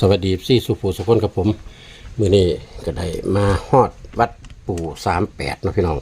สวัสดีซี่สุภูสุคนกับผมมือนี้ก็ได้มาฮอดวัดปู่สามแปดนะพี่น้อง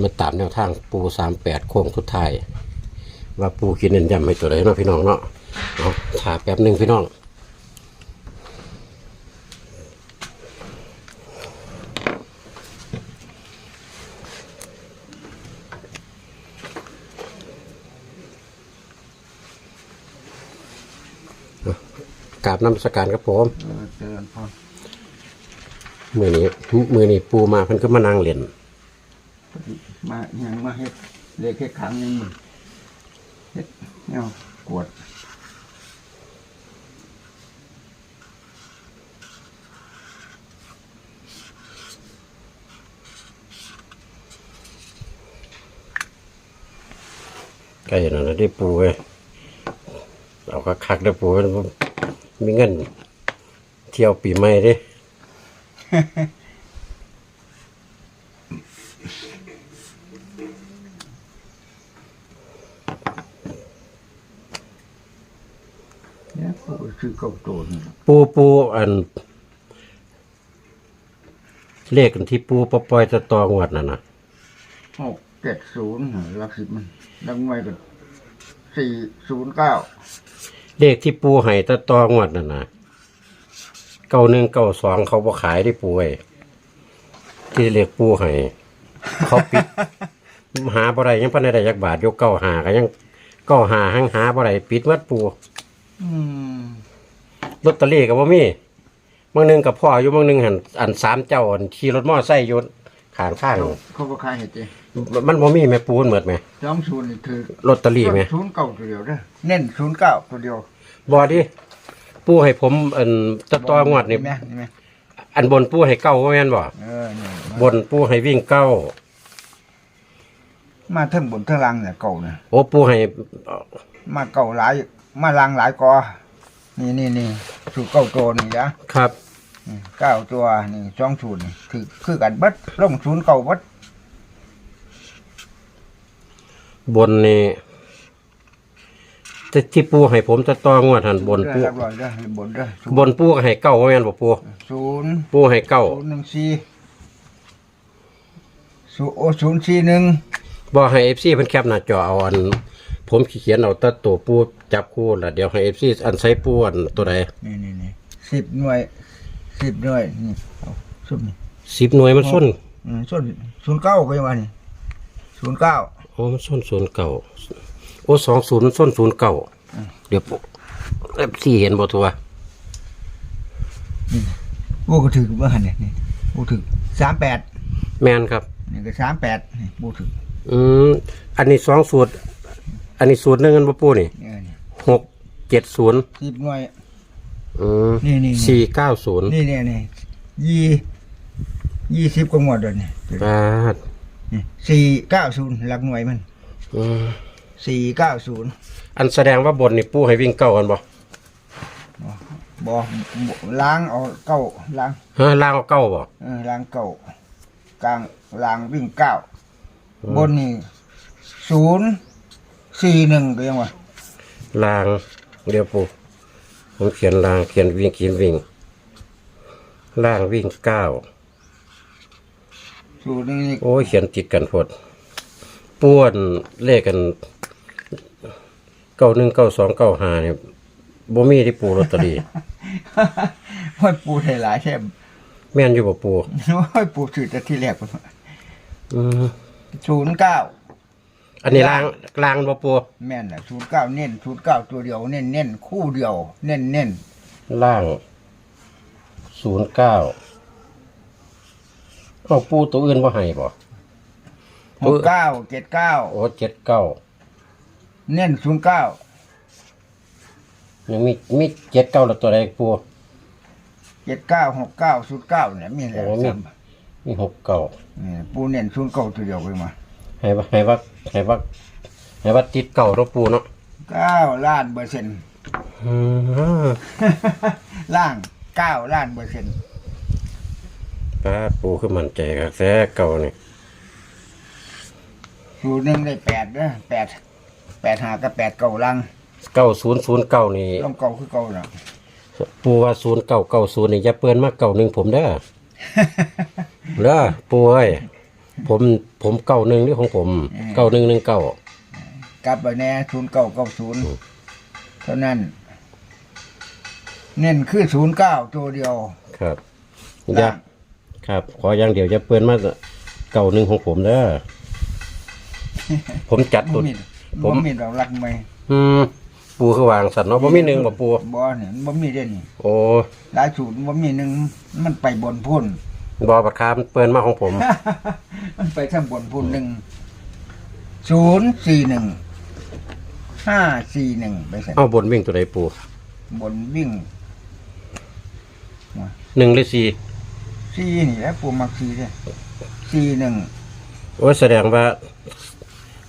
มาตามแนวทางปู่สามแปดโค้งสุดท้ายว่าปู่คิดเน้นย้ำให้ตัวใดเนาะพี่น้องเนาะเอาถ่าแป๊บหนึ่งพี่น้อง กราบน้ำสการครับผมเออเจริญพรมือนี้มือนี้ปูมาเพิ่นก็มานั่งเล่นมายังมาเฮ็ดเลขเฮ็ดขังยังมึงเฮ็ดแนวกวดใกล้แล้วนะได้ปูเว้ยเอาคักๆได้ปูเว้ย มีเงิน เที่ยวปีใหม่เด้ เนี่ยผู้ชื่อเก่าโตนี่ปูปูอัน เลขอันที่ปูปปล่อยจะตองวดน่ะนะหกเจ็ดศูนย์หลักสิบมันดังไว้กันสี่ศูนย์เก้า เลขที่ปูให้ตะตองวดน่ะนะเก้าหนึ่งเก้าสองเขาบ่ขายได้ปูเว้ยที่เลขปูให้เขาปิด หาบ่ได้ยังพันได้ยักบาทยกเก้าหาก็ยังเก้าหาหังหาบ่ได้ปิดวัดปูอืมลอตเตอรี่ก็บ่มีบางหนึงกับพ่ออยู่บางหนึงหันอันสามเจ้าอันขี่รถมอไซค์อยู่ ข้างข้างเขาก็ขายเห็ดเองมันบ่มีแม่ปูนเหมือนไหมสองศูนย์นี่คือลอตเตอรี่ไหมศูนย์เก้าตัวเดียวเด้อเน้นศูนย์เก้าตัวเดียวบ่ดิปูให้ผมอันตะตองวดนี่เห็นไหมเห็นไหมอันบนปูให้เก้าว่าแม่นบ่เออนี่บนปูให้วิ่งเก้ามาเทั้งบนเทั้งล่างเนี่ยเก่าเนี่ยโอ้ปูให้มาเก่าหลายมาลางหลายกอนี่นี่นี่สูตรเก้าตัวนี่นะครับอืม เก้าตัวนี่สองศูนย์นี่คือคือกันเบัดลงศูนย์เก่าเบัดบนนี่แต่ที่ปูให้ผมตะตองวดหันบนปูเรียบร้อยเด้อบนเด้อบนปูก็ให้เก้าว่าแม่นบ่ปูศูนย์ปูให้เก้าศูนย์หนึ่งสี่ศูนย์โอศูนย์สี่หนึ่งบ่ให้ FC เพิ่นแคปหน้าจอเอาอัน ผมขี้เขียนเอาแตะตัวปูจับคู่แล้วเดี๋ยวให้ FC อันใส่ปูอันตัวใดนี่นี่นี่สิบหน่วย สิบหน่วยนี่เอาสุดนี่สิบหน่วยมันส้นอืมส่วนศูนย์เก้าก็ยังว่านี่ศูนย์เก้าโอ้มันส้นศูนย์เก่าโอ้สองศูนย์มันส้นศูนย์เก่าเดี๋ยวปุ๊เอฟซีเห็นบ่ทัวโอ้ก็ถือเมื่อหันเนี่ยนี่โอ้ถือสามแปดแมนครับ นี่ก็สามแปดนี่โอ้ถืออืมอันนี้สองสูตร อันนี้สูตรหนึ่งกันบ่ปูนี่เนี่ยนี่หกเจ็ดศูนย์สิบหน่วย อืมนี่นี่นี่ สี่เก้าศูนย์นี่เนี่ยนี่ยี่ยี่สิบกว่าหมดเลยนี่บาทนี่สี่เก้าศูนย์หลักหน่วยมันอืมสี่เก้าศูนย์อันแสดงว่าบนนี่ปูให้วิ่งเก้ากันบ่บอล้างเอาเก้าล้างฮะล่างเอาเก้าบ่เออล้างเก้ากลางล้างวิ่งเก้าบนนี่ศูนย์สี่หนึ่งก็ยังวะล่างเดี๋ยวปู ผมเขียนล่างเขียนวิ่งเขียนวิ่ง ล่างวิ่งเก้าศูนย์นี่โอ้ยเขียนติดกันพดป้วนเลขกันเก้าหนึ่งเก้าสองเก้าห้าเนี่ยบ่มีที่ปูลอตเตอรี่ ห้อยปูไทยหลายแทบแม่นอยู่บ่ปูห้อยปูถือแต่ที่แรกอืมศูนย์เก้า อันนี้ล้างล้างบ่ปูแม่นแหละศูนย์เก้าเน้นศูนย์เก้าตัวเดียวเน้นเน้นคู่เดียว เน้นเน้นล่างศูนย์เก้าเอาปูตัวอื่นบ่ให้บ่หกเก้าเจ็ดเก้าโอ้เจ็ดเก้าเน้นศูนย์เก้ายังมีมีเจ็ดเก้าแล้วตัวใดปูเจ็ดเก้าหกเก้าศูนย์เก้าเนี่ยมีแล้วโอ้มีซ้มีหกเก้าำนี่ปูเน้นศูนย์เก้าตัวเดียวไปมา ให้ว่าให้ว่าให้ว่าให้ว่าติดเก่าเนาะปูเนาะเก้าล้านเปอร์เซ็นต์ อืมล่างเก้าล้านเปอร์เซ็นต์ป้าปูคือมั่นใจครับแท้เก่านี่ศูนย์หนึ่งได้แปดนะแปดแปดหากับแปดเก้าลังเก้าศูนย์ศูนย์เก้านี่ต้องเก้าคือเก้าเนาะปูว่าศูนย์เก้าเก้าศูนย์นี่อย่าเปิ้นมาเก้าหนึ่งผมเด้อ เด้อปูเอ้ย ผมผมเก้าหนึ่งนี่ของผมเก้าหนึ่งหนึ่งเก้ากลับไปแน่ศูนย์เก้าเก้าศูนย์เท่านั้น เน้นคือศูนย์เก้าตัวเดียว ครับอย่าครับ ขออย่างเดียวอย่าเปิ้นมาเก้าหนึ่งของผมเด้อผมจัดบ่ตัวมีผบ่มมีดอกรักไหมอืมปูคือวางสัตว์เนาะบ่มีหนึ่งบ่ปูบ่เนี่ยบ่มีเด่นโอ้หลายสูตรบ่มีหนึ่งมันไปบนพุ่น บอบัดคามเปิ้นมาของผม มันไปข้างบนพุ่นหนึ่งศูนย์สี่หนึ่งห้าสี่หนึ่งไปใส่เอาบนวิ่งตัวใดปูบนวิ่งหนึ่งหรือสี่สี่นี่แหละปูมักสี่เลยสี่หนึ่งโอ้ยแสดงว่า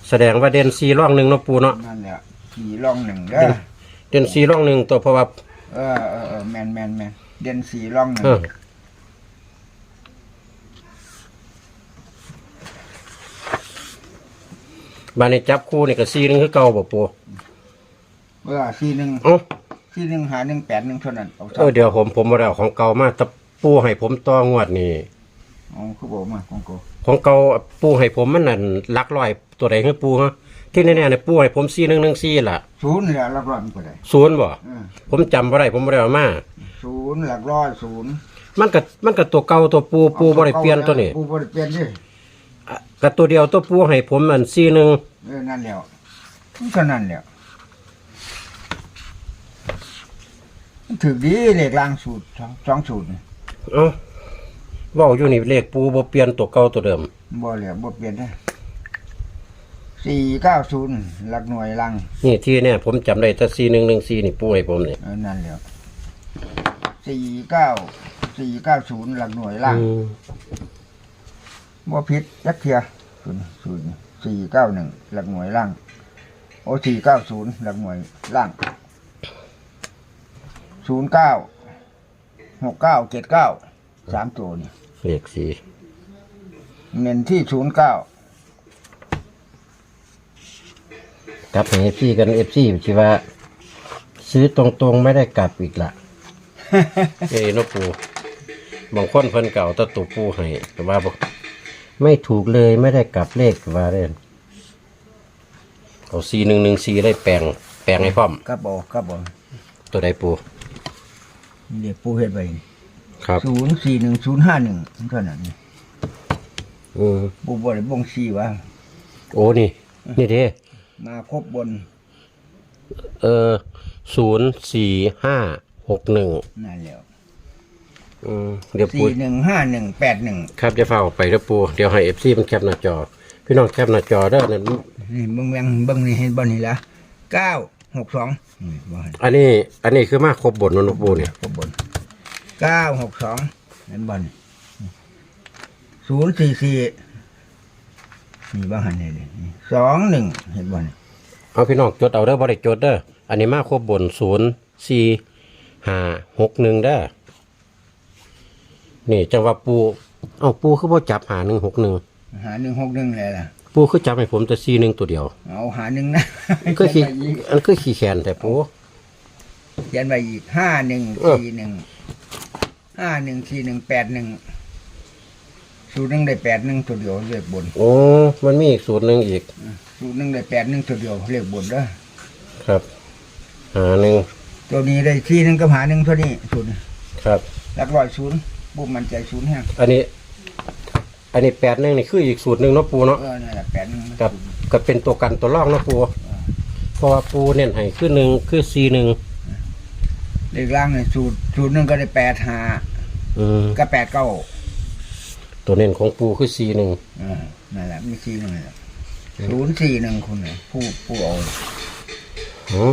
แสดงว่าเด่นสี่ร่องหนึ่งเนาะปูเนาะนั่นแหละสี่ร่องหนึ่งเด้อเด่นสี่ร่องหนึ่งตัวเพราะว่าเออเออเออแมนแมนแมนเด่นสี่ร่องหนึ่ง เออ บานในจับคู่นี่ก็สี่หนึ่งคือเก่าบ่ปูเออสี่หนึ่งเอ้าสี่หนึ่งหาหนึ่งแปดหนึ่งเท่านั้นเอาเออเดี๋ยวผมผมบ่ได้เอาของเก่ามาแต่ปูให้ผมต่องวดนี่ เอาคือบอกมาของกูของเก่าปูให้ผมมันนั่นหลักร้อยตัวใดคือปูฮะที่แน่ๆเนี่ยปูให้ผมสี่หนึ่งหนึ่งสี่ล่ะศูนย์หลักร้อยมันก็ได้ศูนย์บ่เออผมจำบ่ได้ผมบ่ได้เอามา ศูนย์หลักร้อยศูนย์มันก็มันก็ตัวเก่าตัวปูปูบ่ได้เปลี่ยนตัวนี้ปูบ่ได้เปลี่ยนดิ อะก็ตัวเดียวตัวปูให้ผมอันสี่หนึ่งเออนั่นแล้วเท่านั้นแล้วมันถือดีเลขล่างสูตรสองสองสูตรนี่เอ้าเว้าอยู่นี่เลขปูบ่เปลี่ยนตัวเก่าตัวเดิม บ่เหลือบ่เปลี่ยนได้สี่เก้าศูนย์หลักหน่วยล่างนี่ที่เนี่ยผมจำได้แต่สี่หนึ่งหนึ่งสี่นี่ปูให้ผมนี่เออนั่นแล้วสี่เก้าสี่เก้าศูนย์หลักหน่วยล่างอืม บ่ผิดยักเทียศูนย์ศูนย์สี่เก้าหนึ่งหลักหน่วยล่าง โอ้สี่เก้าศูนย์หลักหน่วยล่างศูนย์เก้าหกเก้าเจ็ดเก้าสามตัวนี่เลขสี่เน้นที่ศูนย์เก้ากลับให้เอฟซีกันเอฟซีคิดว่า ซื้อตรงๆไม่ได้กลับอีกละ เอ้ยนกปูบางคนเพิ่นเก่าแตะตุปูให้แต่ว่าบอก ไม่ถูกเลยไม่ได้กลับเลขว่าเล่นเอาสี่หนึ่งหนึ่งสี่ได้แปลง แปลงให้พร้อมครับบอกครับบอกตัวใดปูเรียกปูเฮ็ดไปครับศูนย์สี่หนึ่งศูนย์ห้าหนึ่งเท่านั้นอืมปูบ่ได้บ่งชี้ว่าโอ้นี่ นี่เด้มาครบบน เออศูนย์สี่ห้าหกหนึ่งนั่นแล้ว อืมเดี๋ยวปูสี่หนึ่งห้าหนึ่งแปดหนึ่งครับจะเฝ้าไปเด้อปูเดี๋ยวให้เอฟซีมันแคปหน้าจอ พี่น้องแคปหน้าจอเด้อนั่นนี่เบิ่งแวงเบิ่งนี่เห็นบ่นี่ละเก้าหกสองนี่บ่เห็นอันนี้อันนี้คือมาครบบนนนปูเนี่ยครบบนเก้าหกสองเห็นบ่นี่ศูนย์สี่สี่นี่บ่หันนี่เลยนี่สองหนึ่งเห็นบ่นี่เอาพี่น้องจดเอาเด้อบ่ได้จดเด้ออันนี้มาครบบนศูนย์สี่ห้าหกหนึ่งเด้อ นี่จังว่าปูเอ้าปูคือบ่จับหาหนึ่งหกหนึ่งหาหนึ่งหกหนึ่งเลยล่ะ ปูคือจับให้ผมแต่สี่หนึ่งตัวเดียว เอาหาหนึ่งนะก็ขี้เขียนไปอีกอันคือขี้แขนแต่ปูเขียนไปอีกห้าหนึ่งเออสี่หนึ่งห้าหนึ่งสี่หนึ่งแปดหนึ่งสูตรหนึ่งได้แปดหนึ่งตัวเดียวเลขบน โอ้มันมีอีกสูตรหนึ่งอีก สูตรหนึ่งได้แปดหนึ่งตัวเดียวเลขบนเด้อครับหาหนึ่งตัวนี้ได้ที่หนึ่งกับหาหนึ่งเท่านี้ศูนย์ครับหลักร้อยศูนย์ บุมมันใจศูนย์แห้งอันนี้ อันนี้แปดหนึ่งนี่คืออีกสูตรหนึ่งเนาะปูเนาะ เออนั่นแหละแปดหนึ่งกับกับเป็นตัวกันตัวลอกเนาะปูเพราะว่าปูเน้นให้คือหนึ่งคือสี่หนึ่งเลขล่างเนี่ยสูตรสูตรหนึ่งก็ได้แปดหาอืมก็แปดเก้าตัวเน้นของปูคือสี่หนึ่งเออนั่นแหละมีสี่หนึ่งนั่นแหละศูนย์สี่หนึ่งคุณเนี่ยผู้ผู้เอาอ๋อ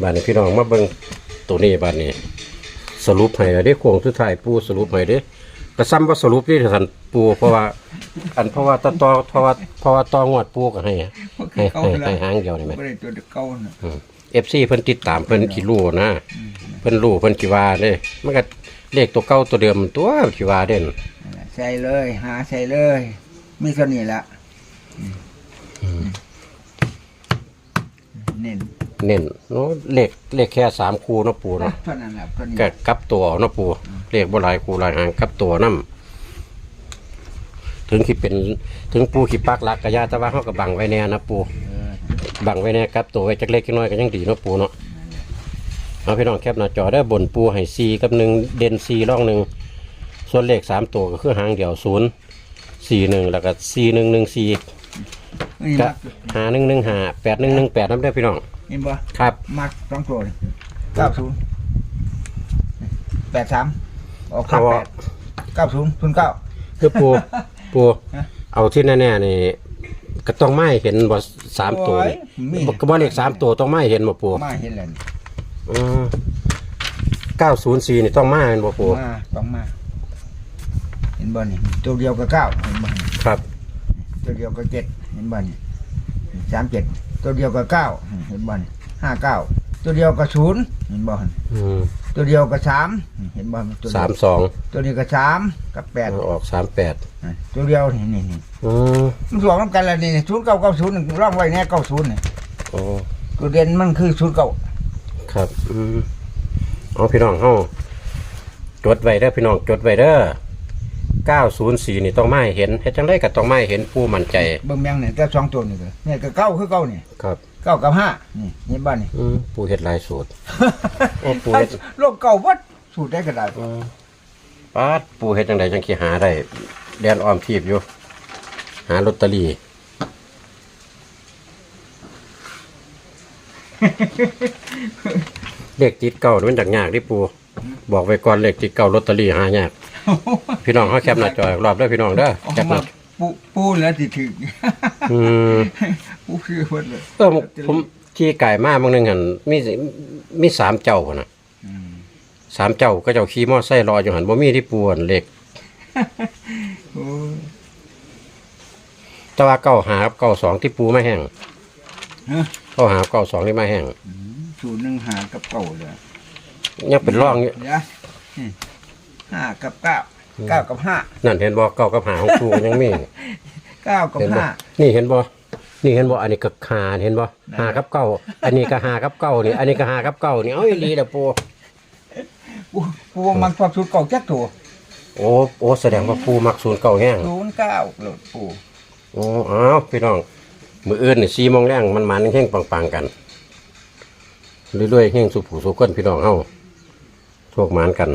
บ้านนี้พี่น้องมาเบิ่งตัวนี้บ้านนี้ สรุปให้แล้วเด้โค้งสุดท้ายปูสรุปให้เด้กระซ้ำว่าสรุปที่ท่านปูเพราะว่า อันเพราะว่าตอตอเพราะว่าเพราะว่าตองวดปูก็ให้ให้ให้ให้หางเดียวนี่แหมไม่ได้ตัวเก่าน่ะเอฟซีเพิ่นติดตามเพิ่นสิรู้นะเพิ่นรู้เพิ่นสิว่าเด้มันก็เลขตัวเก่าตัวเดิมตัวสิว่าเด่นนั่นแหละใส่เลย หาใส่เลยมีเท่านี้ละเน้น เน้นเนาะเลขเลขแค่สามคูเนาะปูเนาะเท่านั้นแหละตัวนี้ก็กลับตัวเอาเนาะปูเลขบ่หลายคูหลายหางกลับตัวนํถึงที่เป็นถึงปูขี้ปักหลักกะยาแต่ว่าเฮาก็บังไว้แน่นะปูเออบังไว้แน่กลับตัวไว้จักเล็กจักน้อยก็ยังดีเนาะปูเนาะเอาพี่น้องแคปหน้าจอได้บนปูให้4กับ1เด่น4ร่องหนึ่งส่วนเลขสามตัวก็คือหางเดียว0 4 1แล้วก็4 1 1 4นี่ก็มักหาหนึ่งหนึ่งหาแปดหนึ่งหนึ่งแปดน้ำได้อพี่น้อง เห็นบ่ครับมักสองตัวนี่เก้าศูนย์แปดสามออกเขาห้าแปดเก้าศูนย์ศูนย์เก้า คือปูปูฮะเอาที่แน่ๆนี่ก็ต้องไม่เห็นบ่สามตัวนี่โอ้ยมีบ่ก็บ่เลขสามตัวต้องไม่เห็นบ่ปูมาเห็นแล้วนี่เก้าศูนย์สี่นี่ต้องมาเห็นบ่ปูมาต้องมา เห็นบ่นี่ตัวเดียวกับเก้าเห็นบ่นี่ครับ ตัวเดียวกับเจ็ดเห็นบ่นี่สามเจ็ด ตัวเดียวกับเก้าเห็นบ่นี่ห้าเก้าตัวเดียวกับศูนย์เห็นบ่นี่อืมตัวเดียวกับสามเห็นบ่ตัวเดียวสามสองตัวนี้กับสามกับแปดออกสามแปดตัวเดียวนี่นี่นี่อืมมันสองน้ำกันแล้วนี่ศูนย์เก้าเก้าศูนย์ร่องไว้แน่เก้าศูนย์นี่โอ้ตัวเด่นมันคือศูนย์เก้าครับอืมเอาพี่น้องเฮาจดไว้เด้อพี่น้องจดไว้เด้อ เก้าศูนย์สี่นี่ต้องไม่เห็นเฮ็ดจังไดก็ต้องไม่เห็นผู้มั่นใจเบิ่งแมงเนี่ยแต่สองตัวนี่ก็เนี่ยก็เก้าคือเก้านี่ครับเก้ากับห้านี่เห็นบ้านนี่อืมผู้เฮ็ดหลายสูตรโอ้ปู่เฮ็ดโลกเก่าวัดสูตรได้ก็ได้ปาดปูเฮ็ดจังไดจังสิหาได้แดนออมทีบอยู่ หาลอตเตอรี่เลขติดเก่านี่มันจากยากดิปู บอกไว้ก่อนเลขติดเก่าลอตเตอรี่หายาก พี่น้องเขาแคปหน้าจออีกรอบเด้อพี่น้องเด้อเอาแคปหมาน้าปูปูแล้วสิถึงอืมปูคือเพิ่นเลยเออผมขี่ไก่มาบางนึงหั่นมีมีสามเจ้าพุ่นน่ะอืมสามเจ้าก็เจ้าขี่มอไซค์รออยู่หั่นบ่มีที่ปูอั่นเลขโอ้ยแต่ว่าเก้าหากับเก้าสองที่ปูไม่แห้งฮะเก้าหากับเก้าสองที่ไม่แห้งอืมสูตรหนึ่งหากับเก่าเลยยังเป็นร่องอยู่ เดี๋ยวนี่ ห้ากับเก้าเก้ากับห้านั่นเห็นบ่เก้ากับหาของปูยังมีเก้ากับเห็นบ่ห้า นี่เห็นบ่นี่เห็นบ่อันนี้ก็หาเห็นบ่หากับเก้าอันนี้ก็หากับเก้านี่อันนี้ก็หากับเก้านี่เอาอีหลีเด้อปูปูปูมันชอบสูตรเก่าแจ๊กตัวโอ้โอ้แสดงว่าปูมักศูนย์เก้าแห้งศูนย์เก้าโหลดปูโอ้อ้าวพี่น้องมื้ออื่นนี่4โมงแรงมันมันแห้งปังๆกันเรื่อยๆแห้งสุผู้สุคนพี่น้องเฮาโชคหมานกัน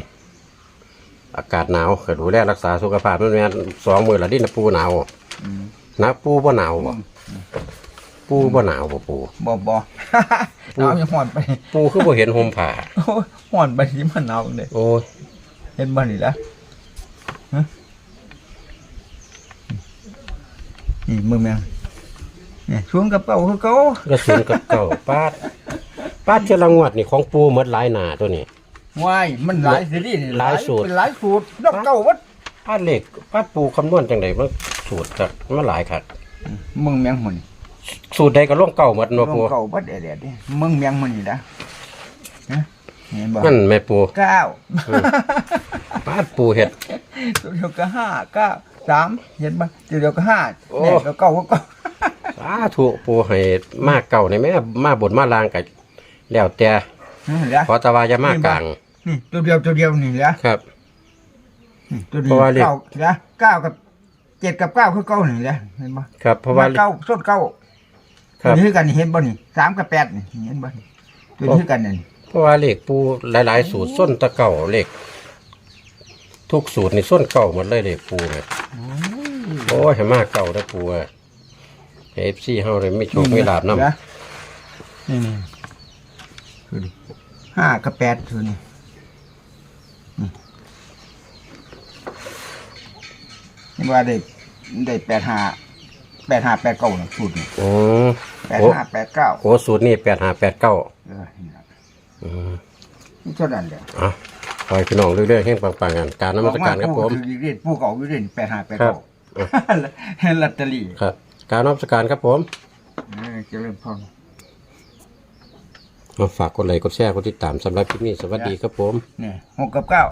อากาศหนาวก็ดูแลรักษาสุขภาพมันแม่นสองมื้อละดินะปูหนาวอืมนะปูบ่หนาวบ่ปูบ่หนาวบ่ปูบ่บ่เอาอย่าห่อนไป ปูคือบ่เห็นห่มผ้าโอ้ยห่อนไปที่มันหนาวเลยโอ้ยเห็นบ้านนี่ละฮะนี่มึงแมงนี่ชวนกับเก่าคือเก่ากระสุนกับเก่าปาดปาดเทยละงวดนี่ของปูหมดหลายหนาตัวนี้ วายมันหลายสินี่หลายสูตร เป็นหลายสูตรนอกเก่าวัดปาดเหล็กปาดปูคำนวณจังไดมันสูตรจักมันหลายคักมึงแมงมันสูตรใดก็ล่องเก่าหมดนเนาะปูเก่าวัดเด็ดๆดิมึงแมงมันนี่ละฮะเห็นบ่นั่นแม่ปูเก้าปาดปูเฮ็ดตัวเดียวก็ห้าเก้าสามเห็นบ่ตัวเดียวก็ห้าโอ้เนี่ยก็เก่าก็เก่าสาธุปูให้มากเก่าในแม่มาบนมาลางก็แล้วแต่นี่แหละขอแตะวาอย่ามากกลาง นี่ ตัวเดียวตัวเดียวนี่แหละครับ นี่ตัวเดีเพยวราะว่าเลข เก้านะเก้ากับเจ็ดกับเก้าคือเก้านี่แหละเห็นบ่ครับ เพราะว่า เก้าส้นเก้าครับตัวนี้คือกันนี่เห็นบ่นี่สามกับแปดนี่เห็นบ่นี่ตัวนี้คือกันนี่เพราะว่าเลขปูหลายๆ สูตรส้นตะเก่าเลขทุกสูตรนี่ส้นเก่าหมดเลยเลขปูเนี่ยโอ้ยให้มากเก่าได้อปูอะเอฟซีเฮาเลยไม่โชคไม่ลาบนำนะนี่นี่ดูดิห้ากับแปดตัวนี้นี่เห็น ว่าได้ได้แปดห้าแปดห้าแปดเก้าน่ะสูตรนี่โอ้แปดโหห้าแปดเก้าโหสูตรนี่แปดห้าแปดเก้าเออนี่ล่ะอืมนี่เท่านั้นแหละอะคอยพี่น้องเรื่อยๆแห่งปังๆกันการนมัสการครับผมออกาผู้ถือเรียนผู้เก่าอยู่เรียนแปดห้าแปดครัเก้าบอะลอตเตอรี่ครับ การนมัสการครับผม เออเจริญพร มาฝากกดไลค์กดแชร์กดติดตามสำหรับคลิปนี้สวัสดีครับผม เนี่ยหกกับเก้า